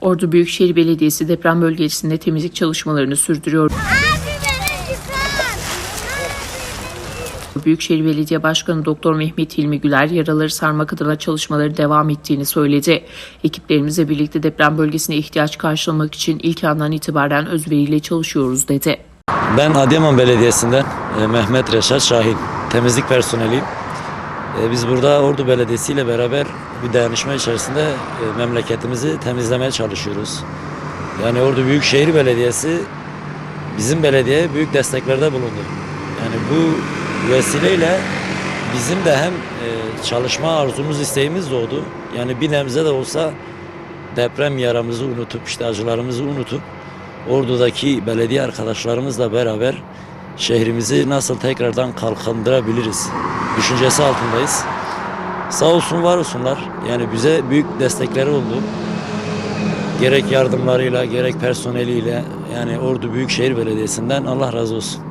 Ordu Büyükşehir Belediyesi deprem bölgesinde temizlik çalışmalarını sürdürüyor. Büyükşehir Belediye Başkanı Doktor Mehmet Hilmi Güler yaraları sarmak adına çalışmaları devam ettiğini söyledi. Ekiplerimizle birlikte deprem bölgesine ihtiyaç karşılamak için ilk andan itibaren özveriyle çalışıyoruz dedi. Ben Adıyaman Belediyesi'nden e, Mehmet Reşat Şahin, temizlik personeliyim. E, Biz burada Ordu Belediyesi ile beraber bir dayanışma içerisinde e, memleketimizi temizlemeye çalışıyoruz. Yani Ordu Büyükşehir Belediyesi bizim belediyeye büyük desteklerde bulundu. Yani bu vesileyle bizim de hem e, çalışma arzumuz, isteğimiz doğdu. Yani bir nebze de olsa deprem yaramızı unutup, işte acılarımızı unutup Ordu'daki belediye arkadaşlarımızla beraber şehrimizi nasıl tekrardan kalkındırabiliriz düşüncesi altındayız. Sağ olsun var olsunlar. Yani bize büyük destekleri oldu. Gerek yardımlarıyla gerek personeliyle yani Ordu Büyükşehir Belediyesi'nden Allah razı olsun.